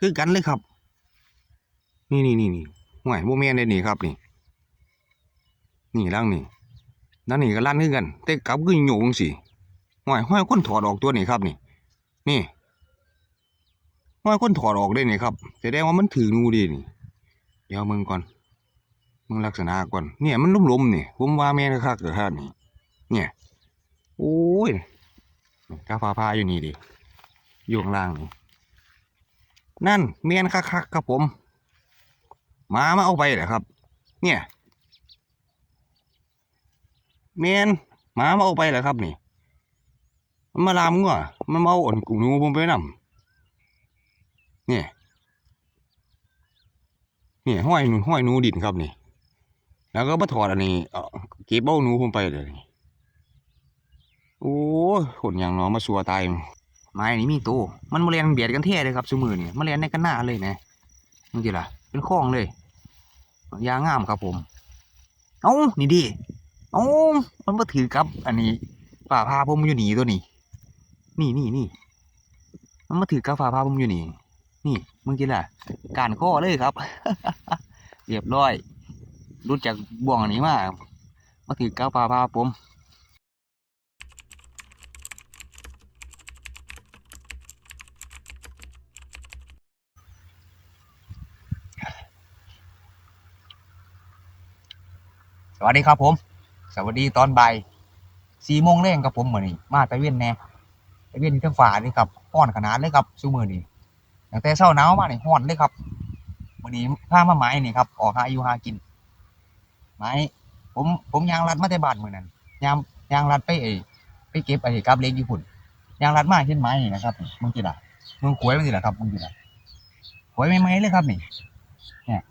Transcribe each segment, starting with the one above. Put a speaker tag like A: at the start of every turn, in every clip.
A: คือกันเลยครับ นี่นี่นี่นี่ห่วยโมเมนได้นี่ครับนี่ นี่ล่างนี่นั่นนี่ก็ลั่นคือกัน แต่กลับคือโยงสิห่วยห้อยคนถอดออกตัวนี่ครับนี่ นี่ห้อยคนถอดออกได้นี่ครับแสดงว่ามันถือนูดีนี่ เดี๋ยวมึงก่อนมึงลักษณะก่อน เนี่ยมันล้มๆนี่ผมว่าแม่นคักเด้อท่านนี่ เนี่ย โอ้ยกาฟ้าพาอยู่นี่ดิอยู่ข้างล่างนี่ นั่นเมียนคักๆครับผมมามาเอาไปเหรอครับ เนี่ยเมียนหมามาเอาไปเหรอครับนี่มันมาลามงัวมันมาเอาอ่อนกุ้งนูผมไปนำเนี่ยเนี่ยห้อยหนูห้อยนูดินครับนี่ แล้วก็มาถอดอันนี้เก็บเอาหนูผมไปเลยโอ้คนอย่างน้องมาสัวตาย ไม้นี่มีโตวมันมาเรียนเบียดกันเท่เลยครับสมือนี่มาเรียนในกันหน้าเลยนะมึงจีล่ะ เป็นคลองเลย ยางามครับผม เอ้า นี่ดิ เอ้า มันมาถือกับ อันนี้ฝ่าพาผมอยู่หนีตัวนี้ นี่นี่นี่ มันมาถือกับฝ่าพาผมอยู่นี่ นี่มึงจีล่ะ การข้อเลยครับ เรียบร้อย รู้จากบ่วงอันนี้มากมาถือกับฝ่าพาผม สวัสดีครับผม สวัสดีตอนบ่ายสี่โมงแรงครับผมเหมือนนี่มาไปเวียนแน่ไปเวียนที่ทางฝ่านี่ครับห้อนขนาดเลยครับซูมือนี่ตั้งแต่เช้าหนาวมานี่ห้อนเลยครับวันนี้พามาไม้นี่ครับออกหาอยู่หากิน ไม้ ผมผมยางรัดมาแต่บ้านมือนนั้นยางยางรัดไปเอไปเก็บไอ้กับเล็กญี่ปุ่นยางรัดมาเช่นไม้นี่นะครับมึงจีละมึงขวยมึงจีละครับมึงจีละขวยไม่ไหมเลยครับนี่เนี่ย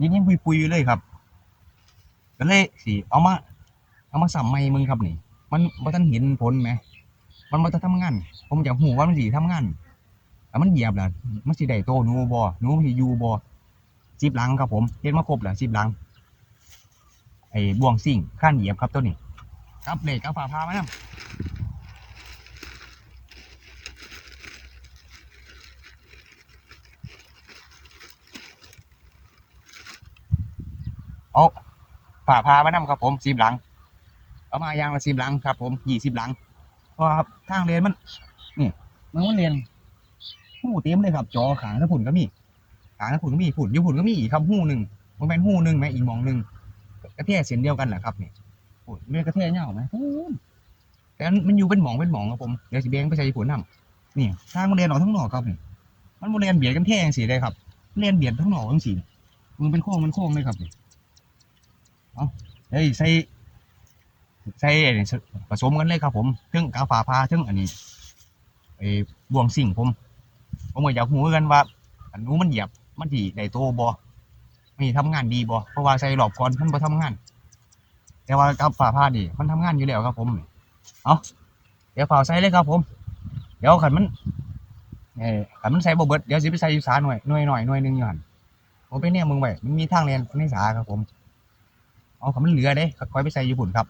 A: ยิงยิงปุยปุยอยู่เลยครับ ก็เลยสิเอามา เอามาสัมไม่มึงครับนี่ มันบ่ทันเห็นผลไหมมันบ่ทันทำงาน ผมอยากหูว่ามันสิทำงานแล้วมันเหยียบล่ะมันสิได้โตหนูบ่หนูสิอยู่บ่สิบหลังครับผมเฮ็ดมาครบแล้วสิบหลังไอ้บ่วงซิ่งข้านเหยียบครับตัวนี้ครับเลยกับฝาพามานํเอา ฝาพามานํครับผมสิบหลัง เอามายางละสิบหลังครับ ผมยี่สิบหลังเพราะทางเรียนมันนี่มันมันเรียนหูเต็มเลยครับ จอขางถ้าผุ่นก็มีขางถ้าผุ่นก็มีผุ่นยูผุ่นก็มีอีกครับหูหนึ่งมันเป็นหูหนึ่งไหมอีกมองหนึ่งกระเทียเสียนเดียวกันแหละครับนี่ผุ่นไม่กระเทียเงาไหมแต่มันอยู่เป็นหมองเป็นหมองครับผมเดี๋ยวสิเบงไปใช้ผุ่นนำนี่ทางมันเรียนออกทั้งหนอกครับนี่มันมันเรียนเบียดกันแท่งสีเลยครับเรียนเบียดทั้งหนอกทั้งสีมันเป็นโค้งมันโค้งเลยครับนี่ เอาเฮ้ยใส่ใส่อันนี้ผสมกันเลยครับผมถึงกาฝาพาถึงอันนี้ไอ้บ่วงสิ่งผมผมก็อยากหูคือกันว่าอันนู้นมันเหยียบมันดีได้โตบ่มีทำงานดีบ่เพราะว่าใส่หลอบก่อนมันบ่ทำงาน แต่ว่ากับฝาพาดีมันทำงานอยู่แล้วครับผมเอาเดี๋ยวฝาใส่เลยครับผม เดี๋ยวขันมันเออขันมันใส่บ่เบิดเดี๋ยวสิไปใส่อยู่สาหน่วยหน่วยหน่อยหน่วยหนึ่งอยู่หันผมไปเนี่ยมึงไว้มันมีทางเรียนในสาครับผม เอาขันมันเหลือเด้ค่อยไปใส่ญี่ปุ่นครับ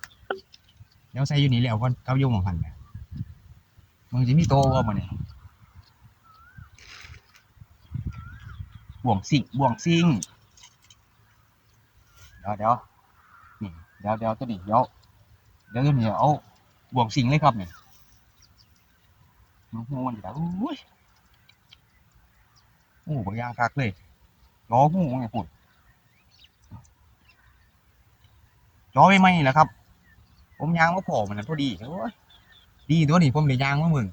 A: เดี๋ยวใส่อยู่นี่แล้วก่อนเก้าโยงของหันเนี่ยมึงจะมีโตบ่มาเนี่ยบ่วงซิงบ่วงซิงเดี๋ยวเดี๋ยวนี่เดี๋ยวเดี๋ยวตัวนี้เดี๋ยวเดี๋ยวตัวนี้เอาบ่วงซิงเลยครับเนี่ยมันหูมันเดี๋ยวอุ้ยโอ้บางอย่างคักเลยล้อหูไงพูด ล้อไม่ไหมแหละครับ ผมยางมาโผล่มันนะพอดีโอ้ยดีตัวนี้ผมได้ยางมามึง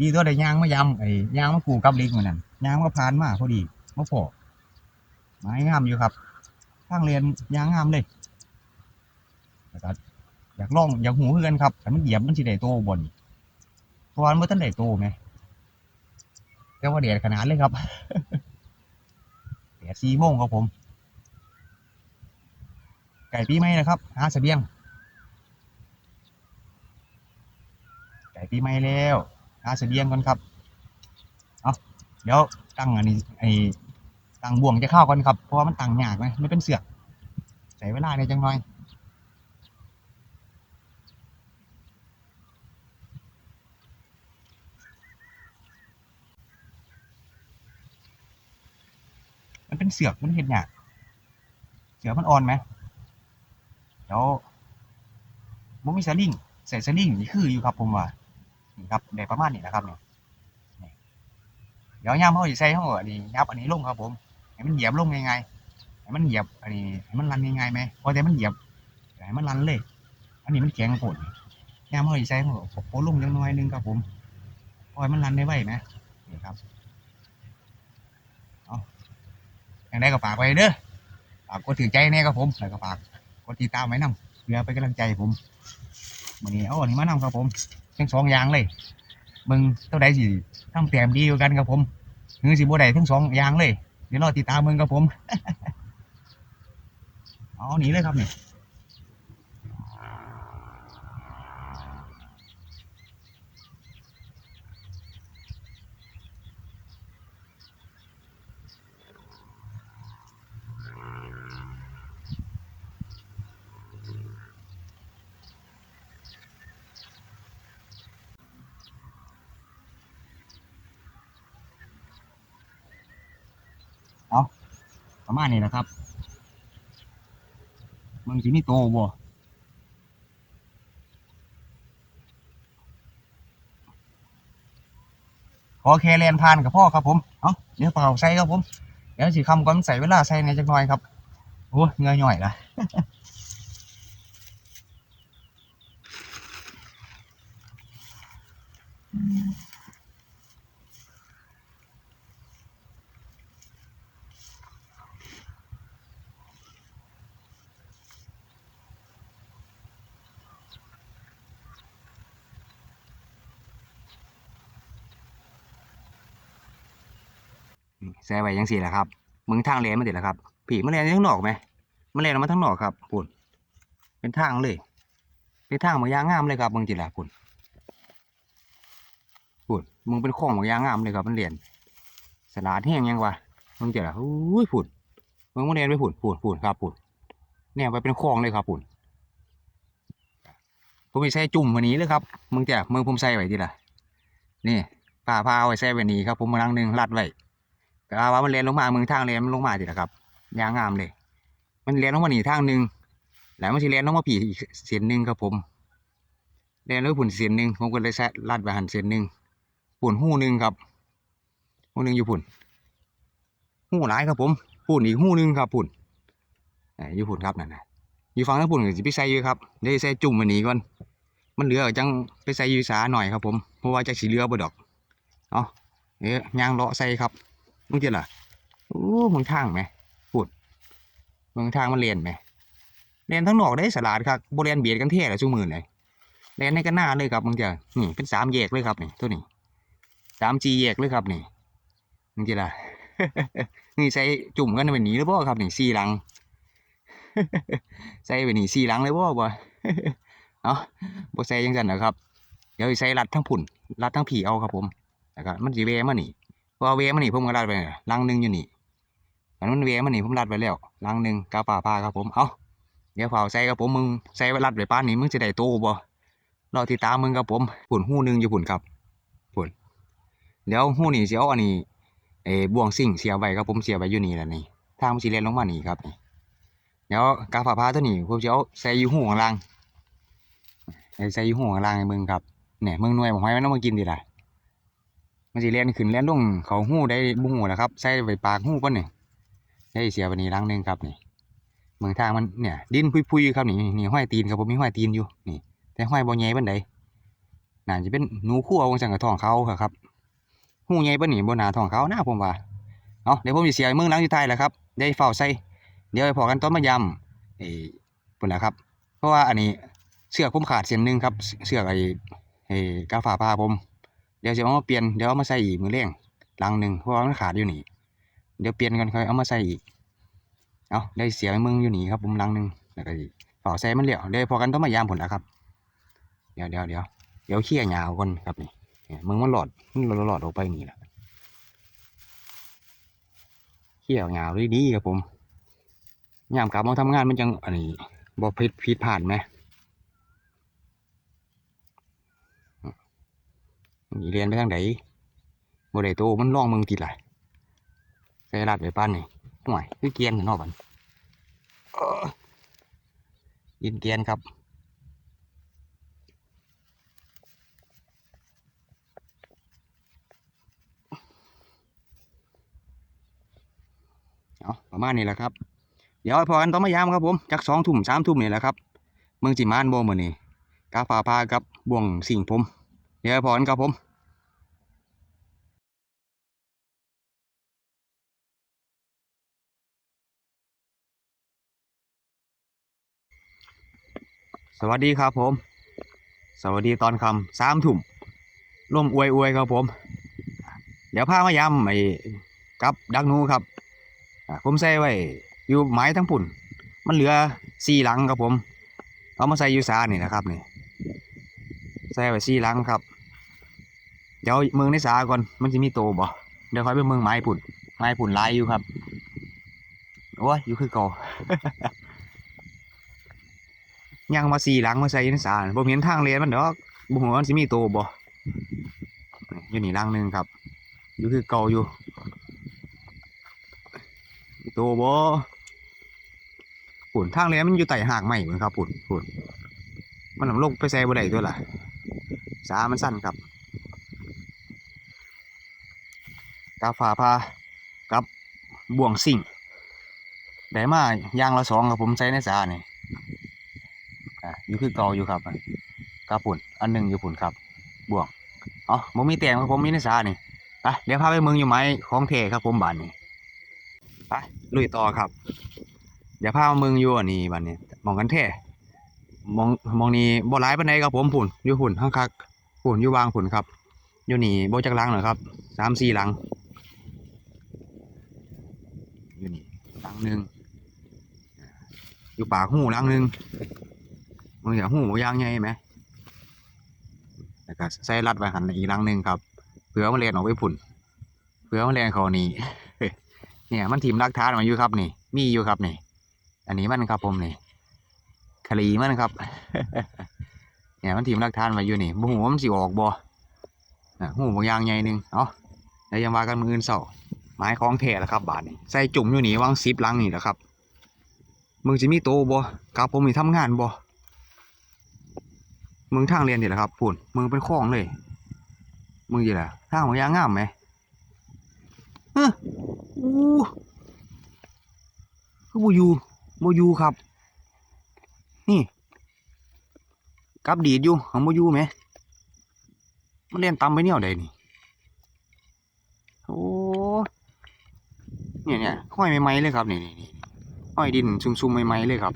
A: ดีตัวได้ยางมายำไอ้ยางมากูกับเล็กเหมือนนั่นยางมาพานมาพอดีมาโผล่ไม้งามอยู่ครับทางเรียนยางงามเลยนะครับอยากล่องอยากหูเพื่อนครับแต่มันเหยียบมันสิได้โตบนเพราะว่ามันบ่ทันได้โตไหมแต่ว่าแดดขนาดเลยครับแดดสี่โมงครับผม ก่ปีใหม่นะครับหาเสบียง ไก่ปีใหม่แล้วหาเสบียงก่อนครับเอาเดี๋ยวตั้งอันนี้ไอ้ตั้งบ่วงจะเข้าก่อนครับเพราะว่ามันตั้งยากไหมไม่เป็นเสือกใช้เวลาในอยจังหน่อยมันเป็นเสือกมันเห็ดหยากเสือกมันอ่อนไหม เดี๋ยวผมมีสลิงใส่สลิงนี่คืออยู่ครับผมว่านี่ครับได้ประมาณนี้นะครับเนี่ยเดี๋ยวย่ามเขาจะใส่เขาอันนี้ยับอันนี้ลงครับผมให้มันเหยียบลงยังไงให้มันเหยียบอันนี้ให้มันรันยังไงไหมพอแต่มันเหยียบให้มันรันเลย อันนี้มันแข็งโผล่ย่ามเขาจะใส่เขาก็โผล่ลงจังน่อยนึงครับผมปล่อยมันรันได้ไวไหมนี่ครับอย่างไรก็ฝากไว้เด้อฝากกดถือใจแน่ครับผมแล้วก็ฝาก กดติดตามไว้นำเพื่อไปกำลังใจผมวันนี้เอาอันนี้มานำครับผมทั้งสองอย่างเลยมึงเท่าใดสิทำแต้มดีกว่ากันครับผมหรือสิบ่ได้ทั้งสองอย่างเลยเดี๋ยวรอติดตามมึงครับผม เอาหนีเลยครับเนี่ย ประมาณนี้นะครับมึงสิมีโตบ่ขอแค่แลนผ่านกับพ่อครับผม เอาเดี๋ยวเปล่าใส่ครับผม เดี๋ยวสิคำก่อนใส่เวลาใส่ในจักหน่อยครับ โอ้ยเงยหน่อยละ แซ่ไว้ยังสี่แหละครับมึงทางเลนมาติดแล้วครับผีมันเลนทั้งนอกไหมมันเลนออกมาทั้งนอกครับปุ่นเป็นทางเลยเป็นทางมายางงามเลยครับมึงจิแหละปุ่นปุ่นมึงเป็นข้องมายางงามเลยครับมันเลนสลาดแห้งยังวะมึงจิแหละอุ้ยปุ่นมึงมันเลนไปปุ่นปุ่นปุ่นครับปุ่นเนี่ยไปเป็นข้องเลยครับปุ่นผมไปใส่จุ่มวันนี้เลยครับมึงจะมึงผมใส่ไว้ทีละนี่ผ้าผ้าเอาไว้ใส่ไว้นี้ครับผมมาลังหนึ่งรัดไว้ ก็ว่ามันเรียนลงมาเมืองทางเรียนมันลงมาสิละครับยางงามเลย มันเรียนลงมาหนีทางหนึ่งแล้วมันสิเรียนลงมาผีอีกเส้นหนึ่งครับผมเรียนล้วผุนเส้นหนึ่งผมก็เลยแซะลัดไปหันเส้นหนึ่งผุนหู้หนึ่งครับหู้หนึ่งอยู่ผุนหู้หลายครับผมผุนอีกหู้หนึ่งครับผุนอ่าอยู่ผุนครับนั่นนะอยู่ฝั่งนั้นผุนก็จะไปใส่อยู่ครับเดี๋ยวสิใส่จุ่มมันหนีก่อนมันเหลือจังไปใส่อยูสาหน่อยครับผมเพราะว่าจะสีเหลือบ่ดอก เอาเอ๊ะยางเลาะใส่ครับ มึงเจอล่ะโอ้มึงทางไหมพูดมึงทางมันเรียนไหมเรียนทั้งนอกได้สลาดครับบเรียนเบียดกันเท่ละชั่วมือเลยเรียนในกันหน้าเลยครับมึงเจอนี่เป็นสามแยกเลยครับนี่ตัวนี้สามจีแยกเลยครับนี่มึงเจอล่ะนี่ใส่จุ่มกันไปหนีหรือเปล่าครับนี่สี่หลังใส่ไปหนีสี่หลังเลยบ่บ่เอาะบ่ใส่ยังสันนะครับ เดี๋ยวใส่รัดทั้งผุ่นรัดทั้งผีเอาครับผมแล้วก็มันจีเวมานี่ พอเวมันนี่ผมก็รัดไปลังหนึ่งอยู่นี่อันนั้นเวมันนี่ผมรัดไปแล้วลังหนึ่งกาป่าพาครับผมเอาเดี๋ยวเผาใส่ครับผมมึงใส่รัดไว้ป้านนี้มึงจะได้โตบ่รอติดตามมึงครับผมผุนหู้หนึ่งอยู่ผุนครับผุนเดี๋ยวหู้นี่เสียวอันนี้เออบ่วงสิ่งเสียไว้ครับผมเสียไว้อยู่นี่แหละนี่ทางมันสิเลียนลงมานี่ครับนี่เดี๋ยวกาป่าพาตัวนี้ผมจะเอาใส่อยู่หูข้างล่างใส่อยู่หูข้างล่างให้มึงครับเนี่ยมึงหน่วยบอกให้มันต้องมากินดีล่ะ มันสิเลียนขึ้นเลียนลงเขาหู้ได้บุ้งหูนะครับใส่ไว้ปากหู้ก่อนนี่ได้เสียวันนี้ลังหนึ่งครับนี่เมืองทางมันเนี่ยดินพุยๆครับนี่นี่ห้อยตีนครับผมมีห้อยตีนอยู่นี่ แต่ห้อยบ่ใหญ่ปานใดน่าจะเป็นหนูคู่เอาจังกับท้องเขาครับหู้ใหญ่ปานนี่บ่หนาทองเขาหนะผมว่าเอาเดี๋ยวผมสิเสียเมืองหลังสุดท้ายแหละครับ ได้เฝ้าใส่เดี๋ยวไปพอกันต้นมะยำเอ้ปุ่นแหละครับ เพราะว่าอันนี้เสือกผมขาดเส้นหนึ่งครับ เสือกไอ้ไอ้กาฝาผ้าผม ดี๋ยวจะเอามาเปลี่ยนเดี๋ยวเอามาใส่อีกมือเร่งลังหนึ่งเพราะว่ามันขาดอยู่นี่ เดี๋ยวเปลี่ยนกันค่อยเอามาใส่อีก เอาได้เสียมึงอยู่นี่ครับผมลังหนึ่งแล้วก็อีกเป่าใส่มันเหลียวเดี๋ยวพอกันต้องมายามผลนะครับ เดี๋ยวเดี๋ยวเดี๋ยวเดี๋ยวเขี่ยหยาวก่อนครับนี่มึงมันหลอดมันหลอดหลอดออกไปนี่แหละเขี่ยหยาวดีๆครับผมยามกลับมาทำงานมันจังอันนี้บอกผิดผิดผ่านไหม นี่เรียนไปทางไหนบ่ไดโตมันล่องเมืองติดหลายใส่รัดไว้ป้านนี่ห่วยคือเกียนเนาะบันยินเกียนครับเอาประมาณนี้แหละครับ เดี๋ยวพอกันต้องมายามครับผมจากสองทุ่มสามทุ่มนี่แหละครับ เมืองจิมานโบมือนี่กาฟ้าพากับบ่วงสิ่งผม เดี๋ยวพอกันครับผม สวัสดีครับผม สวัสดีตอนคำสามทุ่มร่มอวยอวยๆครับผม เดี๋ยวพามายำไอ้กับดักหนูครับผมใส่ไว้อยู่ไม้ทั้งปุ่น มันเหลือสี่หลังครับผม เอามาใส่ยูซานี่นะครับนี่ใส่ไว้สี่หลังครับ เดี๋ยวเมืองในสาก่อนมันจะมีโตบ่เดี๋ยวค่อยไปเมืองไม้ปุ่นไม้ปุ่นลายอยู่ครับโอ้ยอยู่คือเก่า ยังมาสี่หลังมาใส่ในสาบ่เห็นทางเรียนมันดอกบ่ฮู้ว่ามันสิมีโตบ่นี่อยู่นี่ลังหนึ่งครับอยู่คือเก่าอยู่โตบ่ปุ่นทางเรียนมันอยู่ใต้หากไม้เหมือนครับปุ่นปุ่นมันนำลงไปใส่บ่ได้ตัวล่ะสามันสั้นครับกาฝาพากับบ่วงสิ่งได้มายางละสองครับผมใส่ในสานี่อะ อยู่คือเก่าอยู่ครับอะกาปุ่นอันหนึ่งอยู่ปุ่นครับ บวกอ๋อผมมีแตงครับผมมีในสานี่ไปเดี๋ยวพาไปเมืองอยู่ไหมของเทครับผมบ้านนี้ไปลุยต่อครับ เดี๋ยวพาเมืองอยู่นนี้บ้านนี้มองกันเทมองมองนี้บ่หลายปานใดครับผมปุ่นอยู่ปุ่นข้างคักปุ่นอยู่วางปุ่นครับอยู่นี่โบจักหลังเหรอครับสามสี่ลังอยู่นี่ลังหนึ่งอยู่ปากหูลังหนึ่ง มึงอย่าหูยางไงไหมแล้วก็ใส่รัดไว้หันอีกรังหนึ่งครับเผื่อมันเรียนออกไปผุ่นเผื่อมันเรียนเขานี่เนี่ยมันทีมรักทานมาอยู่ครับนี่ มีอยู่ครับนี่ อันนี้มันครับผมนี่คลีมันครับ เนี่ยมันทีมรักทานมาอยู่นี่บ่หูมันสิออกบ่หูบางยางใหญ่หนึ่งเนาะแล้วยังว่ากันมืออื่นเสาไม้ของแท้แล้วครับ บาทนี่ใส่จุ่มอยู่นี่วางซิปลังนี่แหละครับ มึงจะมีโตบ่ครับผมมีทำงานบ่ มึงทางเรียนดิแหละครับปุ่นมึงเป็นคลองเลย มึงดิแหละทางของยางงามไหมเอออู้คือบูยูบูยูครับ นี่กับดีดอยู่ของบูยูไหมมันเรียนตำไปเนี่ยใดนี่โอ้เนี่ยเนี่ยห้อยใหม่ๆเลยครับนี่นี่นี่ห้อยดินซุ่มๆใหม่ๆเลยครับ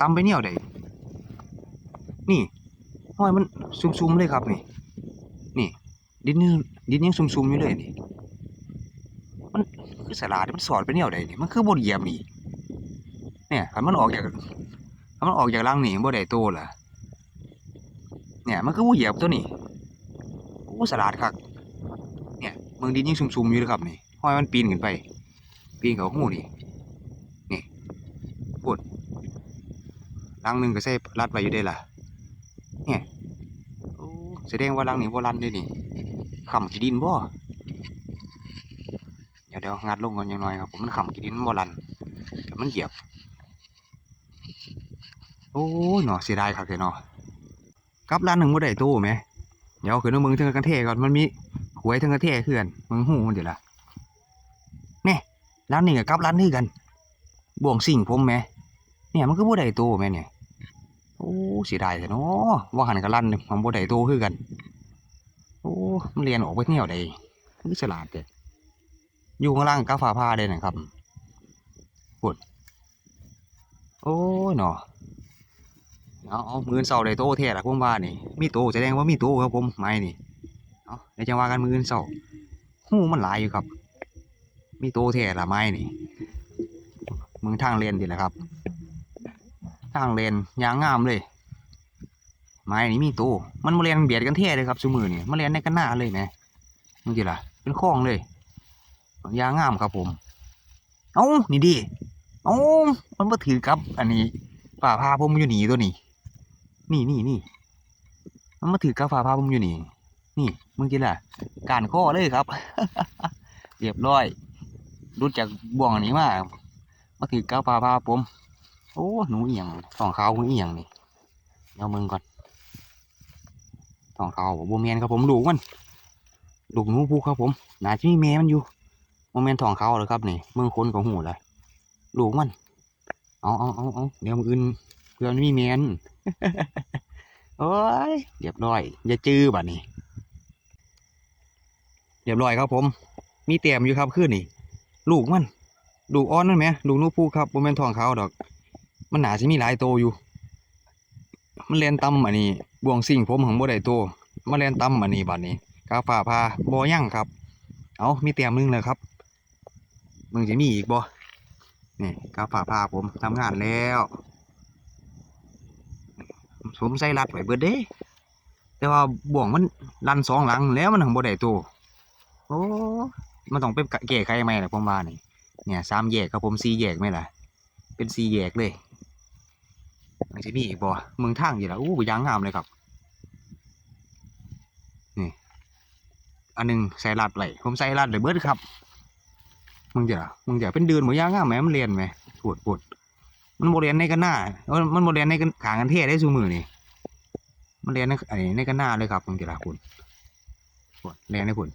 A: ตำไปเนี่ยใดนี่ห้อยมันซุ่มๆเลยครับนี่ นี่ดินนี่ดินยังซุ่มๆอยู่เลยนี่ มันคือสลาดมันสอดไปเนี่ยใดนี่มันคือบนเหยียบนี่เนี่ยคันมันออกจากคันมันออกจากรังนี่บ่ได้โตล่ะเนี่ยมันคือบ่เหยียบตัวนี่โอ้สลาดคักเนี่ยเมืองดินยังซุ่มๆอยู่เลยครับนี่ห้อยมันปีนขึ้นไปปีนเขาหูนี่นี่ปวด ลังหนึ่งก็ใส่รัดไว้อยู่ได้ล่ะเนี่ยโอ้แสดงว่าลังนี้บ่รันเด้นี่ขำขี้ดินบ่เดี๋ยวเดี๋ยวงัดลงก่อนอย่างน้อยครับผมมันขำขี้ดินมันบ่รันเดี๋ยวมันเหยียบ โอ้ยเนาะเสียดายคักเลยเนาะกลับร้านหนึ่งบ่ได้ตู้ไหมเดี๋ยวขึ้นมาเมืองเทิงกันเทก่อนมันมีหวยเทิงกันเทคือกันเมืองหูมันเดี๋ยวล่ะเนี่ยร้านนี้กับกลับร้านนี้กันบ่วงสิ่งผมไหมเนี่ยมันก็บ่ได้โตแม่เนี่ยโอ้ เสียดายแท้เนาะว่าหันกับลั่นมันบ่ได้โตคือกัน โอ้มันเรียนออกไปเที่ยวใดคือฉลาดเด้อยู่ข้างล่างกาฟ้าผ้าได้นะครับปวดโอ้เนาะเอาเอามืออนเสาได้โตแท้ละผมว่านี่ มีโตแสดงว่ามีโตครับผมไม่นี่เอาเดี๋ยวะว่ากันมืออนเสาหูมันหลายอยู่ครับ มีโตแท้ละไม้นี่มึงทางเรียนดีแหละครับ ทางเลนยางงามเลย ไม้นี่มีตู้มันมาเรียนเบียดกันเท่เลยครับสมือนี่มาเรียนในกันหน้าเลยนะมึงจีล่ะ เป็นคลองเลยยางงามครับผม เอ้านี่ดิเอ้ามันมาถือกับ อันนี้ฝ่าพาผมอยู่หนีตัวนี้ นี่นี่นี่มันมาถือกับฝ่าพาผมอยู่หนีนี่มึงจีล่ะ การข้อเลยครับเรียบร้อยรุดจากบ่วงนี้มามาถือกาวปลาพาผม โอ้หนูเอียงทองขาวหนูเอียงนี่เดี๋ยวมึงก่อน ทองเขาวบ่แมนครับผมลูกมันลูกนูพูครับผมน่าจะมีแม่มันอยู่โมเมนทองเขาเลยครับนี่เมืองคนของหูเลยลูกมันเอาเอาเอาเอาเดี๋ยวมืออื่นเพื่อนมีแมนโอ้ยเรียบร้อย อย่าจื้อบัดนี้เรียบร้อยครับผม มีเตียมอยู่ครับขึ้นนี่ ลูกมัน ลูกอ่อนนั่นไหมลูกนูพูครับโมเมนทองเขาดอก มันหนาสิมีหลายโตอยู่ มันเรียนต่ำอันนี้บ่วงสิ่งผมของบ่ได้โตมันเรียนต่ำอันนี้บัดนี้กาฟ้าพาบ่ยั่งครับ เอามีเตรียมมึงเลยครับมึงจะมีอีกบ่นี่กาฟ้าพาผมทำงานแล้วผมใส่รัดไว้เบิดเด้ แต่ว่าบ่วงมันรันสองหลังแล้วมันถึงบ่ได้โตโอ้มันต้องเป็นแก้ไขไหมล่ะผมว่านี่เนี่ยสามแยกครับผมสี่แยกไหมล่ะ เป็นสี่แยกเลย มันจะมีอีกบ่เมืองทางอยู่แล้วอู้ยางงามเลยครับ นี่ อันหนึงใส่รัดไว้ผมใส่รัดเลยเบิดครับมึงเดี๋ยวมึงเดี๋ยวเป็นเดือนหมดยางงามไหมมันเรียนไหมปวดปวดมันโมเรียนในกันหน้ามันโมเรียนในกันขางกันเทศได้ซูมือนี่มันเรียนในไอ้ในกันหน้าเลยครับมึงเดี๋ยวคุณปวดเรียนในคุณ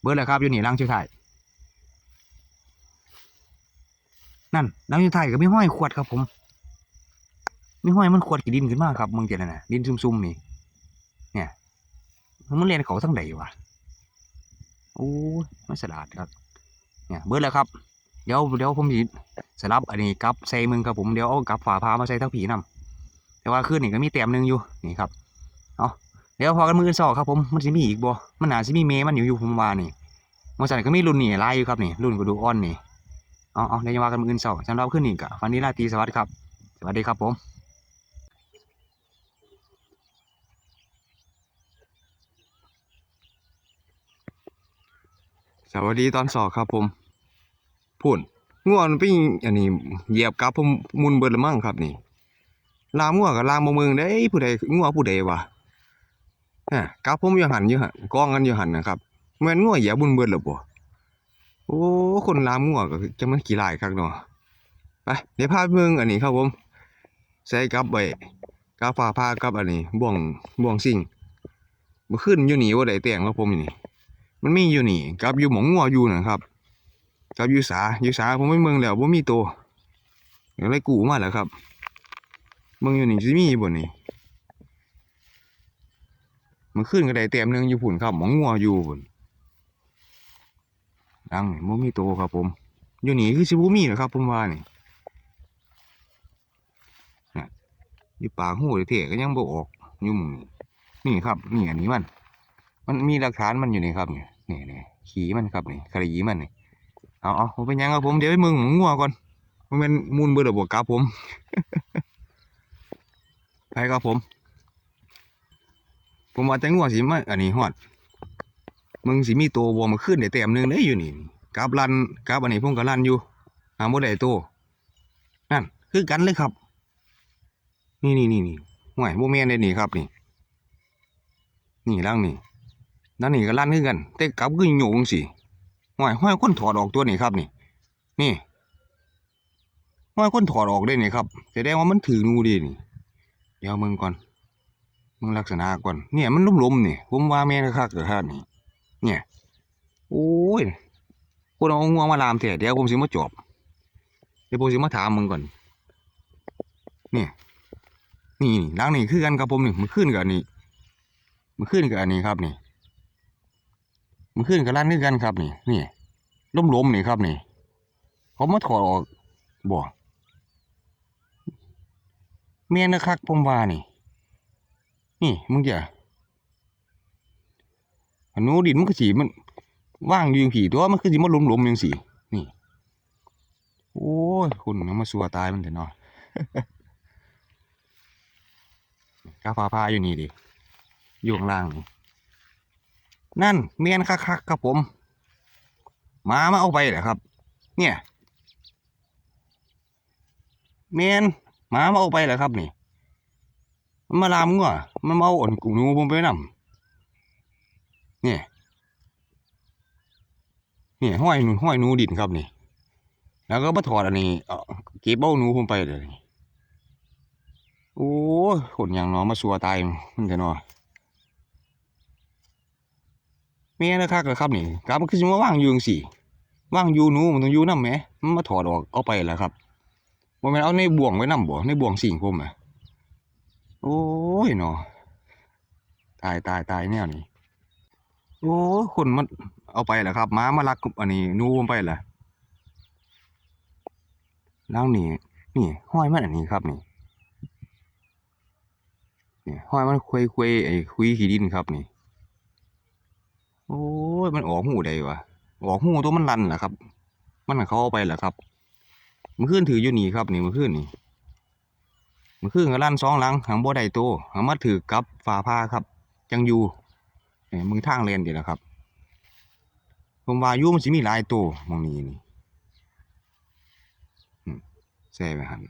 A: เบิดเลยครับอยู่นี่ล่างชุดไทยนั่นล่างชุดไทยก็ไม่ห้อยขวดครับผม ไม่ห้อยมันขวดกี่ดินขึ้นมาครับมึงเจนั่นน่ะดินซุ่มๆนี่ เนี่ยมันเรียนเขาทั้งใดวะโอ้ยมันสลาดครับ เนี่ยเบิดแล้วครับเดี๋ยวเดี๋ยวผมสิสลับอันนี้กับใส่มึงครับผมเดี๋ยวเอากับฝาพามาใส่ทั้งผีนำแต่ว่าคืนนี่ก็มีเต็มหนึงอยู่นี่ครับเอาเดี๋ยวพอกันมืออนสองครับผมมันจะมีอีกบ่มันหนาจะมีเมมันอยู่อยู่ผมว่านี่มอสันก็มีรุ่นนี่ลายอยู่ครับนี่รุ่นกระดูกอ่อนนี่เอาเอาเดี๋ยวจะว่ากันมืออนสองสำหรับคืนนี้ก็ฟันนี้ราตีสวัสดีครับสวัสดีครับผม สวัสดีตอนสอบครับผมพุ่นง่วนไปอันนี้เหยียบกับผมมุนเบิดละมั่งครับนี่ลามง่วกับลามบ่เมืองได้ผู้ใดง่วผู้ใดวะฮะกับผมอยู่หันอยู่หันกองกันอยู่หันนะครับแม่นง่วเหยียบบุญเบิดหรือบ่โอ้คนลามง่วก็จะมันขี้ลายคักเนาะไปเดี๋ยวพาเมืองอันนี้ครับผมใส่กับไว้กับฟ้าผ้ากับอันนี้บ่วงบ่วงสิ่งมื่อคืนอยู่นี่ว่าได้แต่งครับผมนี่ มันมีอยู่นี่กับอยู่หมองงัวอยู่นะครับกับอยู่สาอยู่สาผมไม่เมืองแล้วผมมีตัวเดี๋ยวไล่กูมาแล้วครับเมืองอยู่นี่จะมีบ่นี่มันขึ้นก็ไดเต็มหนึ่งอยู่ผุนครับหมองงัวอยู่ผุนดังนี่บ่มีตัวครับ ผม อยู่นี่คือสิบ่มีนะครับผมว่านี่อยู่ปากหูเถะก็ยังบ่ออกอยู่มองนี่ครับนี่อันนี้มัน มันมีหลักฐานมันอยู่นี่ครับนี่นี่นี่ขี่มันครับนี่คดีมันนี่เอาเอาผมเป็นหยังครับผมเดี๋ยวไปมืองหมูงัวก่อนมันเป็นมูลเบอร์ระบบกับผมไปครับผม ผมว่าแต่งัวสิมาอันนี้ฮอดมึงสิมีตัววัวมาขึ้นได้เต็มหนึงเลยอยู่นี่กับรันกับอันนี้ผมกับรันอยู่หาบ่ได้ตัวนั่นคือกันเลยครับ นี่นี่นี่นี่ห่วยโมเมนได้นี่ครับนี่ นี่ล่างนี่ นั่นนี่ก็ลั่นขึ้นกัน แต่กลับขึ้นโยงสิห้อยห้อยคนถอดออกตัวนี่ครับนี่ นี่ห้อยคนถอดออกได้นี่ครับแสดงว่ามันถืองูดีนี่ เดี๋ยวมึงก่อนมึงลักษณะก่อน เนี่ยมันลุ่มๆนี่ผมว่าแม่นคักๆเกิดท่านี่ เนี่ย โอ้ยคนเอางวงมาลามเถอะเดี๋ยวผมสิมาจบเดี๋ยวผมสิมาถามมึงก่อนเนี่ยนี่ นี่ล้างนี่คือกันครับผมนี่มันขึ้นกับนนี้มันขึ้นกับอันนี้ครับนี่ มันขึ้นกับร้านนี้กันครับ นี่นี่ล้มล้มนี่ครับนี่ เขามาถอดออกบ่เมียนะครับผมว่านี่ นี่มึงจะอันนู้นดินมันก็สีมันว่างอยู่ย่างผีตัวมันคือสีมันล้มล้มๆอย่างสีนี่ โอ้ยคุณเอามาสัวตายมันเถอะเนาะกาฟ้าพาอยู่นี่ดิอยู่ข้างล่างนี่ นั่นเมียนคักๆครับผมหมามาเอาไปเหรอครับ เนี่ยเมียนหมามาเอาไปเหรอครับนี่มันมาลามงัวมันมาเอาอ่อนกุ้งนูผมไปนำเนี่ยนี่ห้อยหนูห้อยนูดินครับนี่ แล้วก็มาถอดอันนี้เออเก็บเบ้าหนูผมไปเลย โอ้ยขนอย่างน้องมาสัวตายมันจะนอ แม่นะครับเลยครับนี่กลับมันคือจะมาว่างอยู่จังสี่ว่างอยู่หนูมันต้องอยู่น้ำแหมมันมาถอดออกเอาไปแล้วครับบ่แม่นเอาในบ่วงไว้น้ำบ่ในบ่วงสิ่งผมอะโอ้ยเนาะตายตายตายแนวนี้โอ้คนมันเอาไปแล้วครับม้ามาลักอันนี้นูมไปแล้วแล้วนี่นี่ ห้อยมันอันนี้ครับนี่นี่ห้อยมันคุยคุยไอ้คุยขี้ดินครับนี่ โอ้ยมันออกหูได้วะออกหูตัวมันรันแหละครับ มันเขาเอาไปแหละครับมันขึ้นถืออยู่นี่ครับนี่มันขึ้นนี่มันขึ้นก็ลั่นสองหลังหางบ่ได้โตหางมาถือกับฝาผ้าครับ จังอยู่นี่มึงทางเลนดีแหละครับ ผมว่ายู่มันสิมีหลายโตมองนี้นี่อืมแซ่ไปหัน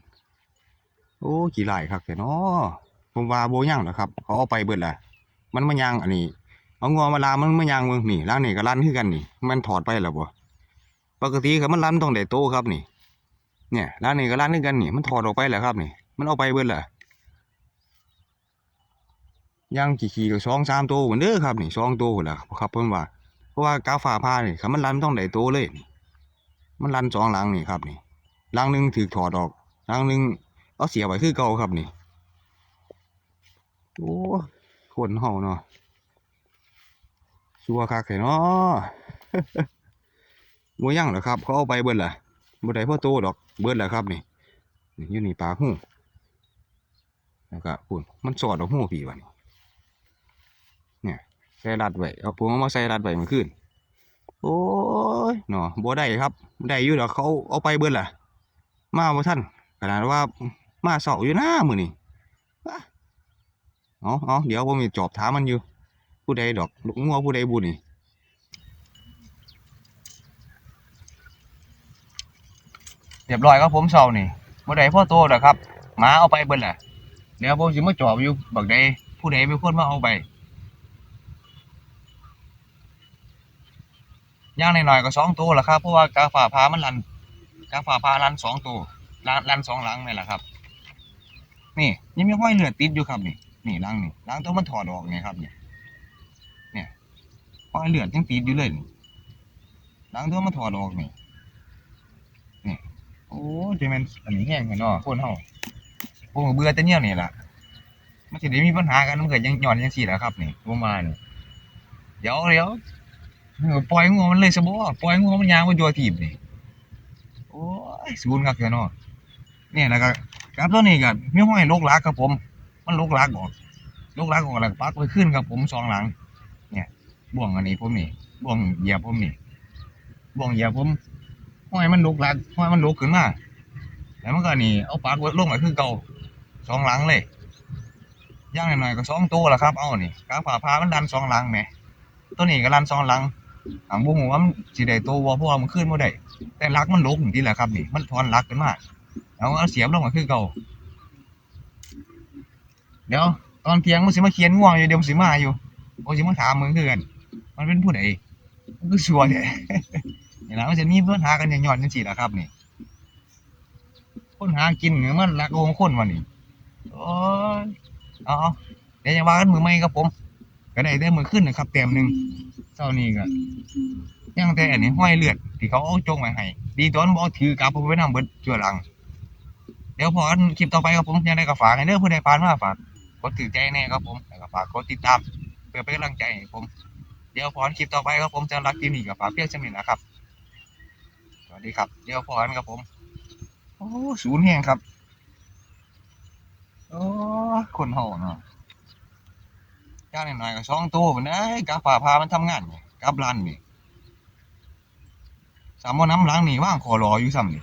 A: โอ้กี่หลายครับแต่นาะผมว่าโบย่างเหรอครับ เขาเอาไปเบิดแหละมันมาย่างอันนี้ เอางอมาลามันมายางมืองนี่ร้านนี่ก็ร้านคือกันนี่ มันถอดไปแล้วบ่ปกติครับมันร้านต้องได้โตครับนี่ เนี่ยร้านนี้ก็ร้านคือกันนี่ มันถอดออกไปแล้วครับนี่ มันเอาไปเบิดแหละย่างขี่ๆก็สองสามโตเหมือนเด้อครับนี่สองโตพุ่นล่ะครับเพิ่นว่า เพราะว่ากาฝาผ้านี่ครับมันรันต้องได้โตเลยนี่ มันรันสองหลังนี่ครับนี่หลังหนึ่งถูกถอดออกหลังหนึ่งเอาเสียไว้คือเก่าครับนี่โอ้คนเฮาเนาะ ชัวคักแท้เนาะบ่ยังเหรอครับ เขาเอาไปเบิดล่ะบ่ได้พ่อโตดอกเบิดแล้วครับนี่อยู่นี่ปลาหูแล้วก็พุ่นมันสอดดอกหูพี่วะนี่เนี่ยใส่รัดไว้เอาผมเอามาใส่รัดไว้เมื่อคืนโอ้ยเนาะบ่ได้ครับได้อยู่ดอกเขาเอาไปเบิดล่ะมาบ่ทันขนาดว่ามาเสาอยู่นะมื้อนี้เอาเอาเดี๋ยวผมจะจอบถามมันอยู่ ผู้ใดดอกลูกงัวผู้ใดบุนี่เรียบร้อยครับผมเสานี่ผู้ใดพ่อโตดอกครับหมาเอาไปเบิ่นแหละเดี๋ยวผมสิมาจอบอยู่บักใดผู้ใดเป็นคนมาเอาไปย่างหน่อยๆก็สองตัวแหละครับเพราะว่ากาฝาพามันลันกาฝาพาลันสองตัวลันลันสองหลังนี่แหละครับ นี่ยังมีห้อยเหลือติดอยู่ครับนี่นี่ล้างนี่ล้างตัวมันถอดออกไงครับเนี่ย รอยเลือดยังติดอยู่เลยนี่ล้างตัวมันถอดออกนี่นี่โอ้ยมันอันนี้แห้งกันเนาะคนเฮาผมก็เบื่อแต่เนี่ยนี่ล่ะมันสิได้มีปัญหากันมันเกิดยังหย่อนยังสี่แหละครับนี่ประมาณนี่เดี๋ยวเดี๋ยวปล่อยงูมันเลยซะบ่ปล่อยงูมันยางมันโยทีบนี่โอ้ยศูนย์คักเถอะเนาะเนี่ยแล้วก็ครับตัวนี้ก็มีห้อยโรคลักครับผม มันลูกลักออกลูกลักออกแล้วปักไว้ขึ้นครับผมสองหลัง บ่วงอันนี้ผมนี่บ่วงเหยียบผมนี่บ่วงเหยียบผมห้อยมันลูกลักห้อยมันลุกขึ้นมาแล้วมันก็นี่เอาปักไว้ลงไว้คือเก่าสองหลังเลยย่างหน่อยๆก็สองตัวละครับ เอานี่กาฝาพามันดันสองหลังแหมตัวนี้ก็ดันสองหลังอ่างบ่ฮู้ว่ามันสิได้ตัวบ่เพว่ามันขึ้นบ่ได้แต่ลักมันลุกนี่แหละครับนี่ มันถอนลักขึ้นมาแล้วเอาเสียบลงไว้คือเก่าเดี๋ยวตอนเที่ยงมันสิมาเขียนง่วงอยู่เดี๋ยวมันสิมาอยู่ผมสิมาถามมึงคือกัน มันเป็นผู้ใดมันคือชัวร์เนี่ยนี่นะมันจะมีปัญหากันอย่างยอนจังซี่ละครับนี่คนหากินเนื้อมันรักโองคนวันนี้โอ้ยเอาเดี๋ยวจะว่ากันมือใหม่ครับผมก็ได้ได้มือขึ้นนะครับเต็มหนึ่งเจ้านี่ก็ยังแต่อันนี้ห้อยเลือดที่เขาเอาจงไว้ให้ดีตอนบอกถือกลับเอาไปนำเบิดชั่วหลัง เดี๋ยวพอกันคลิปต่อไปครับผมยังได้ก็ฝากให้เด้อผู้ใดผ่านมาฝากกดถือใจแน่ครับผมแล้วก็ฝากกดติดตามเพื่อเป็นกำลังใจให้ผม เดี๋ยวพรคลิปต่อไปครับผมจะรักทีนี่กับฝาเพียงจำนี้นะครับสวัสดีครับ เดี๋ยวพรครับผม โอ้ศูนย์แห่งครับ โอ้คนเฮาเนาะย่างหน่อยๆก็สองตัวมันได้กาฝาพามันทำงานไงกับรันนี่สามโมน้ำล้างนี่ว่างขอรออยู่ซ้ำนี่